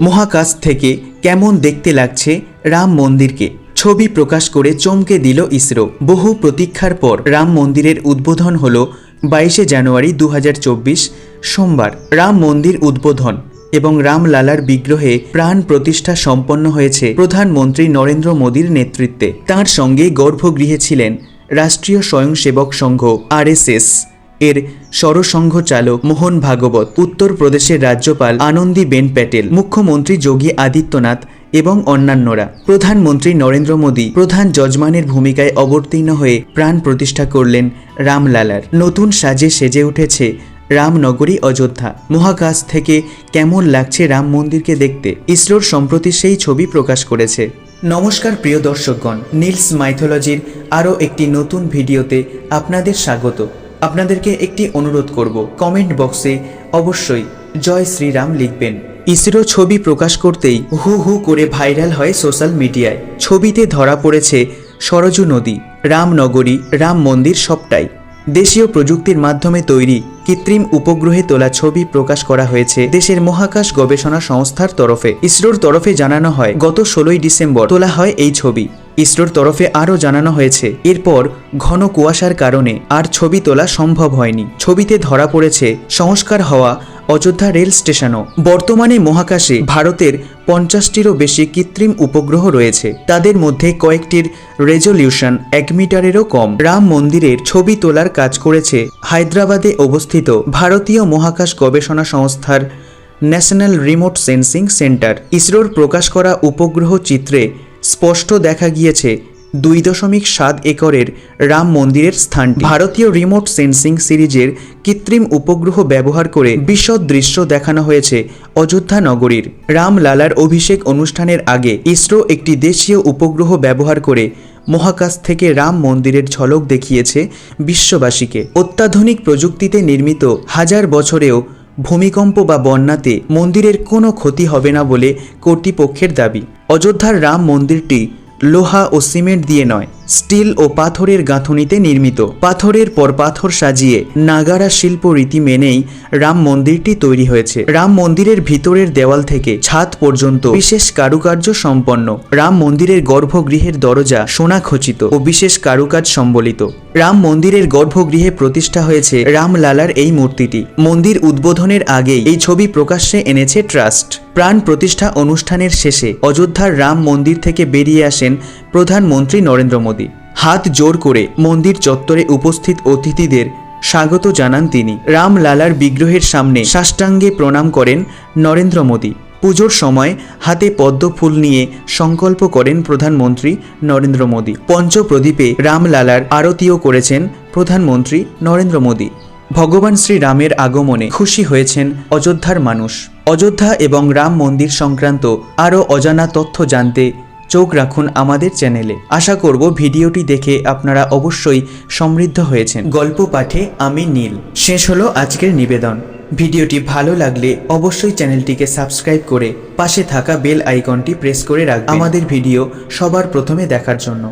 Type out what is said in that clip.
মহাকাশ থেকে কেমন দেখতে লাগছে রাম মন্দিরকে? ছবি প্রকাশ করে চমকে দিল ইসরো। বহু প্রতীক্ষার পর রাম মন্দিরের উদ্বোধন হল বাইশে জানুয়ারি দু হাজার চব্বিশ সোমবার। রাম মন্দির উদ্বোধন এবং রামলালার বিগ্রহে প্রাণ প্রতিষ্ঠা সম্পন্ন হয়েছে প্রধানমন্ত্রী নরেন্দ্র মোদীর নেতৃত্বে। তার সঙ্গে গর্ভগৃহে ছিলেন রাষ্ট্রীয় স্বয়ংসেবক সংঘ, আরএসএস। এর সরসংঘ চালক মোহন ভাগবত, উত্তরপ্রদেশের রাজ্যপাল আনন্দীবেন প্যাটেল, মুখ্যমন্ত্রী যোগী আদিত্যনাথ এবং অন্যান্যরা। প্রধানমন্ত্রী নরেন্দ্র মোদী প্রধান যজমানের ভূমিকায় অবতীর্ণ হয়ে প্রাণ প্রতিষ্ঠা করলেন রামলালার। নতুন সাজে সেজে উঠেছে রামনগরী অযোধ্যা। মহাকাশ থেকে কেমন লাগছে রাম মন্দিরকে দেখতে? ইসরোর সম্প্রতি সেই ছবি প্রকাশ করেছে। নমস্কার প্রিয় দর্শকগণ, নীলস মাইথোলজির আরও একটি নতুন ভিডিওতে আপনাদের স্বাগত। আপনাদেরকে একটি অনুরোধ করব। কমেন্ট বক্সে অবশ্যই জয় শ্রীরাম লিখবেন। ইসরো ছবি প্রকাশ করতেই হু হু করে ভাইরাল হয় সোশ্যাল মিডিয়ায়। ছবিতে ধরা পড়েছে সরজু নদী, রামনগরী, রাম মন্দির সবটাই। দেশীয় প্রযুক্তির মাধ্যমে তৈরি কৃত্রিম উপগ্রহে তোলা ছবি প্রকাশ করা হয়েছে দেশের মহাকাশ গবেষণা সংস্থার তরফে। ইসরোর তরফে জানানো হয়, গত ষোলোই ডিসেম্বর তোলা হয় এই ছবি। ইসরোর তরফে আরও জানানো হয়েছে, এরপর ঘন কুয়াশার কারণে আর ছবি তোলা সম্ভব হয়নি। ছবিতে ধরা পড়েছে সংস্কার হওয়া অযোধ্যা রেল স্টেশনও। বর্তমানে মহাকাশে ভারতের পঞ্চাশটিরও বেশি কৃত্রিম উপগ্রহ রয়েছে। তাদের মধ্যে কয়েকটির রেজলিউশন এক মিটারেরও কম। রাম মন্দিরের ছবি তোলার কাজ করেছে হায়দ্রাবাদে অবস্থিত ভারতীয় মহাকাশ গবেষণা সংস্থার ন্যাশনাল রিমোট সেন্সিং সেন্টার। ইসরোর প্রকাশ করা উপগ্রহ চিত্রে স্পষ্ট দেখা গিয়েছে দুই দশমিক সাত একরের রাম মন্দিরের স্থানটি। ভারতীয় রিমোট সেন্সিং সিরিজের কৃত্রিম উপগ্রহ ব্যবহার করে বিশদ দৃশ্য দেখানো হয়েছে অযোধ্যা নগরীর। রামলালার অভিষেক অনুষ্ঠানের আগে ইসরো একটি দেশীয় উপগ্রহ ব্যবহার করে মহাকাশ থেকে রাম মন্দিরের ঝলক দেখিয়েছে বিশ্ববাসীকে। অত্যাধুনিক প্রযুক্তিতে নির্মিত হাজার বছরেও ভূমিকম্প বা বন্যাতে মন্দিরের কোনো ক্ষতি হবে না বলে কর্তৃপক্ষের দাবি। অযোধ্যার রাম মন্দিরটি লোহা ও সিমেন্ট দিয়ে নয়। স্টিল ও পাথরের গাঁথুনিতে নির্মিত। পাথরের পর পাথর সাজিয়ে নাগারা শিল্প রীতি মেনেই রাম মন্দিরটি তৈরি হয়েছে। রাম মন্দিরের ভিতরের দেওয়াল থেকে ছাদ পর্যন্ত বিশেষ কারুকার্য সম্পন্ন। রাম মন্দিরের গর্ভগৃহের দরজা সোনা খচিত ও বিশেষ কারুকাজ সম্বলিত। রাম মন্দিরের গর্ভগৃহে প্রতিষ্ঠা হয়েছে রামলালার এই মূর্তিটি। মন্দির উদ্বোধনের আগেই এই ছবি প্রকাশ্যে এনেছে ট্রাস্ট। প্রাণ প্রতিষ্ঠা অনুষ্ঠানের শেষে অযোধ্যার রাম মন্দির থেকে বেরিয়ে আসেন প্রধানমন্ত্রী নরেন্দ্র মোদী। হাত জোর করে মন্দির চত্বরে উপস্থিত অতিথিদের স্বাগত জানান তিনি। রামলালার বিগ্রহের সামনে সাষ্টাঙ্গে প্রণাম করেন নরেন্দ্র মোদী। পুজোর সময় হাতে পদ্ম ফুল নিয়ে সংকল্প করেন প্রধানমন্ত্রী নরেন্দ্র মোদী। পঞ্চপ্রদীপে রামলালার আরতিও করেছেন প্রধানমন্ত্রী নরেন্দ্র মোদী। ভগবান শ্রী রামের আগমনে খুশি হয়েছেন অযোধ্যার মানুষ। অযোধ্যা এবং রাম মন্দির সংক্রান্ত আরও অজানা তথ্য জানতে চোখ রাখুন আমাদের চ্যানেলে। আশা করব ভিডিওটি দেখে আপনারা অবশ্যই সমৃদ্ধ হয়েছেন। গল্প পাঠে আমি নীল। শেষ হলো আজকের নিবেদন। ভিডিওটি ভালো লাগলে অবশ্যই চ্যানেলটিকে সাবস্ক্রাইব করে পাশে থাকা বেল আইকনটি প্রেস করে রাখবেন। আমাদের ভিডিও সবার প্রথমে দেখার জন্য।